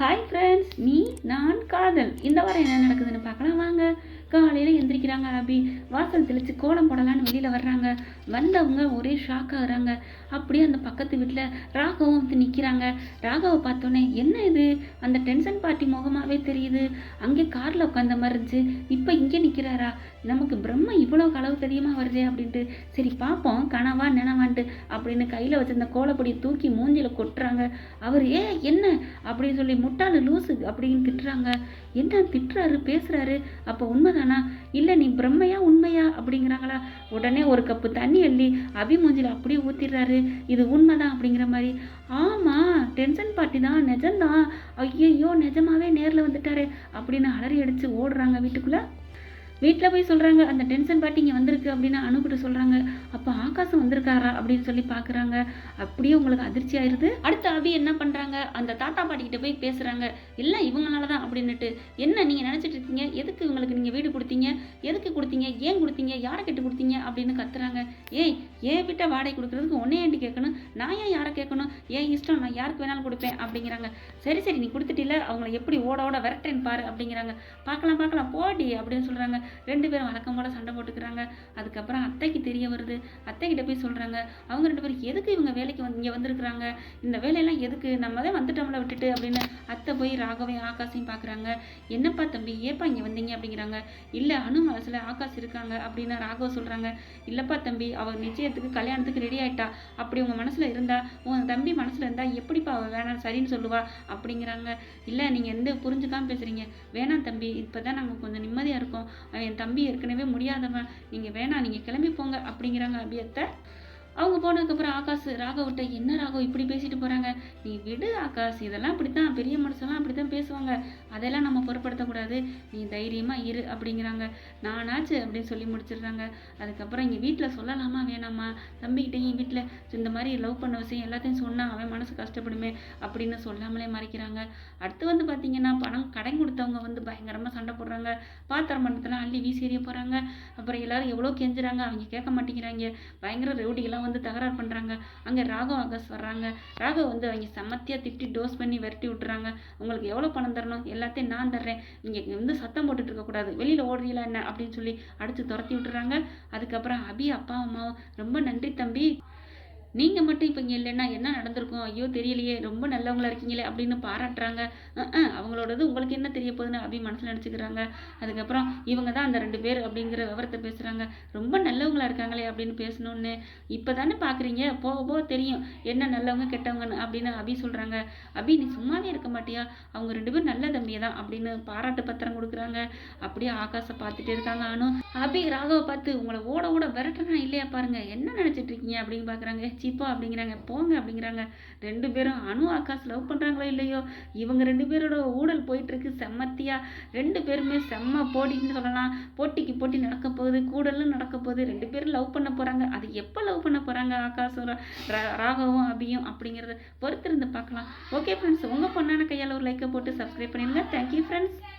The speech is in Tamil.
ஹாய் ஃப்ரெண்ட்ஸ் நீ நான் காதல். இந்த வாரம் என்ன நடக்குதுன்னு பார்க்கலாம். வாங்க. காலையில் எந்திரிக்கிறாங்க அபி. வாசல் தெளித்து கோலம் போடலான்னு வெளியில் வர்றாங்க. வந்தவங்க ஒரே ஷாக் ஆகுறாங்க அப்படியே அந்த பக்கத்து வீட்டில் ராகவும் வந்து நிற்கிறாங்க ராகவை பார்த்தோன்னே என்ன இது? அந்த டென்ஷன் பார்ட்டி முகமாகவே தெரியுது. அங்கே காரில் உட்காந்த மாதிரி இருந்துச்சு. இப்போ இங்கே நிற்கிறாரா நமக்கு பிரம்ம இவ்வளோ களவு தெரியுமா வருதே அப்படின்ட்டு. சரி பார்ப்போம் கனவா நினவான்ட்டு அப்படின்னு கையில் வச்சிருந்த கோலப்பொடியை தூக்கி மூஞ்சியில் கொட்டுறாங்க. அவர் ஏ என்ன? அப்படின்னு சொல்லி முட்டாளு லூசு அப்படின்னு திட்டுறாங்க. என்ன திட்டுறாரு? பேசுகிறாரு அப்போ உண்மை உண்மைதானா இல்லை நீ பிரம்மையா உண்மையா? அப்படிங்கிறாங்களா. உடனே ஒரு கப்பு தண்ணி அள்ளி அபிமுஞ்சில அப்படியே ஊத்திடுறாரு. இது உண்மைதான் அப்படிங்கிற மாதிரி. ஆமாம் டென்ஷன் பார்ட்டி தான் நிஜம்தான். ஐயையோ நிஜமாவே நேரில் வந்துட்டாரு அப்படின்னு அலறி அடிச்சு ஓடுறாங்க வீட்டுக்குள்ள. வீட்டில் போய் சொல்கிறாங்க அந்த டென்ஷன் பாட்டி இங்கே வந்திருக்கு அப்படின்னு அனுப்பிட்டு சொல்கிறாங்க அப்போ ஆகாசம் வந்திருக்காரா அப்படின்னு சொல்லி பார்க்குறாங்க அப்படியே உங்களுக்கு அதிர்ச்சி ஆயிடுது அடுத்த அபி என்ன பண்ணுறாங்க அந்த தாத்தா பாட்டிக்கிட்ட போய் பேசுகிறாங்க இல்லை இவங்களால தான் அப்படின்னுட்டு. என்ன நீங்கள் நினச்சிட்டு இருக்கீங்க? எதுக்கு இவங்களுக்கு நீங்கள் வீடு கொடுத்தீங்க? எதுக்கு கொடுத்தீங்க? ஏன் கொடுத்தீங்க? யாரை கேட்டு கொடுத்தீங்க? அப்படின்னு கத்துறாங்க. ஏய் ஏன் வீட்டை வாடகை கொடுக்குறதுக்கு ஒன்னே ஏன்ட்டு கேட்கணும்? நான் ஏன் யாரை கேட்கணும்? ஏன் இஷ்டம்? நான் யாருக்கு வேணாலும் கொடுப்பேன் அப்படிங்கிறாங்க. சரி சரி நீ கொடுத்துட்டில அவங்கள எப்படி ஓட ஓட விரட்டேன்னு பாரு அப்படிங்கிறாங்க. பார்க்கலாம் பார்க்கலாம். போடி அப்படின்னு சொல்கிறாங்க ரெண்டு பேரும் வழக்கம் போட சண்டை போட்டுக்கிறாங்க. அதுக்கப்புறம் அத்தைக்கு தெரிய வருது. அத்தைக்கிட்ட போய் சொல்கிறாங்க அவங்க ரெண்டு பேரும் எதுக்கு இவங்க வேலைக்கு வந்து இங்கே வந்திருக்கிறாங்க? இந்த வேலையெல்லாம் எதுக்கு? நம்ம தான் வந்துட்டோம்ல விட்டுட்டு அப்படின்னு அத்தை போய் ராகவையும் ஆகாசையும் பார்க்குறாங்க என்னப்பா தம்பி ஏப்பா இங்கே வந்தீங்க? அப்படிங்கிறாங்க. இல்லை அணு மனசில் ஆகாஷ் இருக்காங்க அப்படின்னு ராகவ சொல்கிறாங்க இல்லைப்பா தம்பி அவர் நிச்சயத்துக்கு கல்யாணத்துக்கு ரெடி ஆயிட்டா. அப்படி உங்கள் மனசில் இருந்தால் உன் தம்பி மனசில் இருந்தால் எப்படிப்பா அவள் வேணாம் சரின்னு சொல்லுவா? அப்படிங்கிறாங்க. இல்லை நீங்கள் எந்த புரிஞ்சுக்காம பேசுகிறீங்க வேணாம் தம்பி இப்போ தான் நாங்கள் கொஞ்சம் நிம்மதியாக இருக்கோம். என் தம்பி ஏற்கனவே முடியாதவன். நீங்கள் வேணாம் நீங்கள் கிளம்பி போங்க அப்படிங்கிறாங்க அபியத்தை. அவங்க போனதுக்கப்புறம் ஆகாஷ் ராகவ்கிட்ட என்ன ராகவ் இப்படி பேசிட்டு போகிறாங்க நீ விடு ஆகாஷ். இதெல்லாம் அப்படித்தான் பெரிய மனுஷெல்லாம் அப்படி தான் பேசுவாங்க. அதெல்லாம் நம்ம பொருட்படுத்தக்கூடாது. நீ தைரியமாக இரு அப்படிங்கிறாங்க. நானாச்சு அப்படின்னு சொல்லி முடிச்சிடுறாங்க. அதுக்கப்புறம் இங்கே வீட்டில் சொல்லலாமா வேணாமா? தம்பிக்கிட்டையும் வீட்டில் இந்த மாதிரி லவ் பண்ண விஷயம் எல்லாத்தையும் சொன்னால் அவன் மனசு கஷ்டப்படுமே அப்படின்னு சொல்லாமலே மறைக்கிறாங்க. அடுத்து வந்து பார்த்தீங்கன்னா பணம் கடன் கொடுத்தவங்க வந்து பயங்கரமாக சண்டை போடுறாங்க. பாத்திரம் மண்டத்தெல்லாம் அள்ளி வீசி எறிய போகிறாங்க அப்புறம் எல்லாரும் எவ்வளோ கெஞ்சுறாங்க? அவங்க கேட்க மாட்டேங்கிறாங்க. பயங்கர ரவுடிகளாம் வந்து தகராறு பண்ணுறாங்க அங்கே ராகவ் ஆகாஷ் வர்றாங்க. ராகவ் வந்து அவங்க செமத்தியாக திட்டி டோஸ் பண்ணி விரட்டி விட்டுறாங்க. உங்களுக்கு எவ்வளோ பணம் தரணும்? எல்லாத்தையும் நான் தர்றேன். நீங்கள் வந்து சத்தம் போட்டுட்டு இருக்கக்கூடாது வெளியில் ஓடுறீங்களா என்ன? அப்படின்னு சொல்லி அடித்து துரத்தி விட்டுறாங்க. அதுக்கப்புறம் அபி அப்பா அம்மாவும் ரொம்ப நன்றி தம்பி. நீங்கள் மட்டும் இப்போ இங்கே இல்லைன்னா என்ன நடந்திருக்கும்? ஐயோ தெரியலையே ரொம்ப நல்லவங்களா இருக்கீங்களே அப்படின்னு பாராட்டுறாங்க. அவங்களோடது உங்களுக்கு என்ன தெரிய போகுதுன்னு அபி மனசில் நினச்சிக்கிறாங்க. அதுக்கப்புறம் இவங்க தான் அந்த ரெண்டு பேர் அப்படிங்கிற விவரத்தை பேசுகிறாங்க ரொம்ப நல்லவங்களா இருக்காங்களே அப்படின்னு பேசணுன்னு இப்போ தானே பார்க்குறீங்க போக போக தெரியும். என்ன நல்லவங்க கெட்டவங்கன்னு அப்படின்னு அபி சொல்கிறாங்க அபி நீ சும்மாவே இருக்க மாட்டியா? அவங்க ரெண்டு பேரும் நல்ல தம்பியை தான் அப்படின்னு பாராட்டு பத்திரம் கொடுக்குறாங்க. அப்படியே ஆகாசை பார்த்துட்டே இருக்காங்க ஆனும் அபி ராகவை பார்த்து உங்களை ஓட ஓட விரட்டுறா இல்லையா பாருங்க. என்ன நினச்சிட்டு இருக்கீங்க? அப்படின்னு பார்க்குறாங்க சீப்பா அப்படிங்கிறாங்க போங்க அப்படிங்கிறாங்க. ரெண்டு பேரும் அணு ஆகாஷ் லவ் பண்ணுறாங்களோ இல்லையோ? இவங்க ரெண்டு பேரோட ஊழல் போயிட்டுருக்கு செம்மத்தியாக ரெண்டு பேருமே செம்ம போட்டின்னு சொல்லலாம். போட்டிக்கு போட்டி நடக்க போகுது கூடலும் நடக்க போகுது. ரெண்டு பேரும் லவ் பண்ண போகிறாங்க அது எப்போ லவ் பண்ண போகிறாங்க ஆகாஷும் ரா- ரா- ராகவும் அபியும் அப்படிங்கிறத பொறுத்திருந்து பார்க்கலாம். ஓகே ஃப்ரெண்ட்ஸ் உங்கள் பொண்ணான கையால் ஒரு லைக்கை போட்டு சப்ஸ்கிரைப் பண்ணிடுங்க. Thank you friends